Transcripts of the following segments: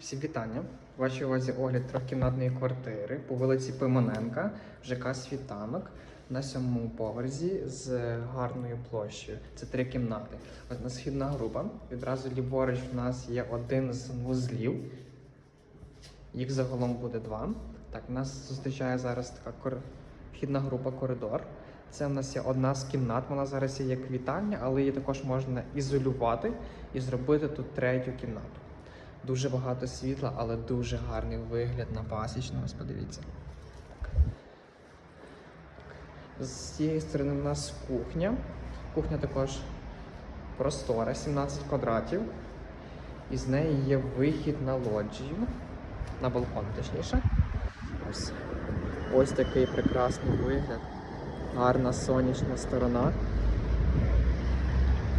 Всім вітання. В увазі огляд трьохкімнатної квартири по вулиці Пимоненка, ЖК Світанок на сьомому поверсі з гарною площею. Це три кімнати. Одна східна група. Відразу ліворуч в нас є один з вузлів. Їх загалом буде два. Так, нас зустрічає зараз така кор... вхідна група коридор. Це в нас є одна з кімнат. Вона зараз є як вітальня, але її також можна ізолювати і зробити тут третю кімнату. Дуже багато світла, але дуже гарний вигляд на пасічну. Подивіться. З цієї сторони в нас кухня. Кухня також простора, 17 квадратів. І з неї є вихід на лоджію, на балкон, точніше. Ось. Ось такий прекрасний вигляд. Гарна сонячна сторона.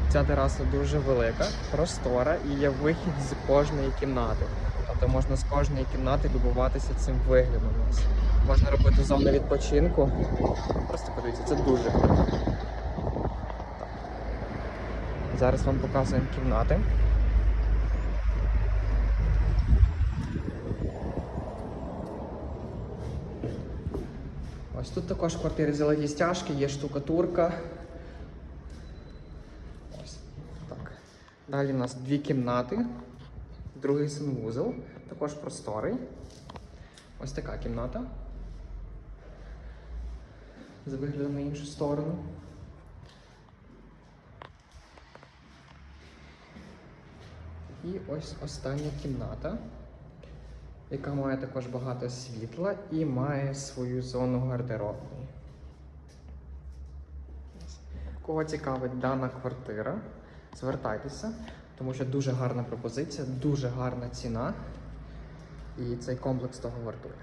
Ця тераса дуже велика, простора і є вихід з кожної кімнати. Тобто можна з кожної кімнати любуватися цим виглядом. у. Можна робити зону відпочинку. Просто подивіться, це дуже. Так. Зараз вам показуємо кімнати. Ось тут також в квартирі зелені стяжки, є штукатурка. Ось так. Далі у нас дві кімнати, другий санвузол, також просторий. Ось така кімната. З виглядом на іншу сторону. І ось остання кімната, яка має також багато світла і має свою зону гардеробної. Кого цікавить дана квартира, звертайтеся, тому що дуже гарна пропозиція, дуже гарна ціна, і цей комплекс того вартує.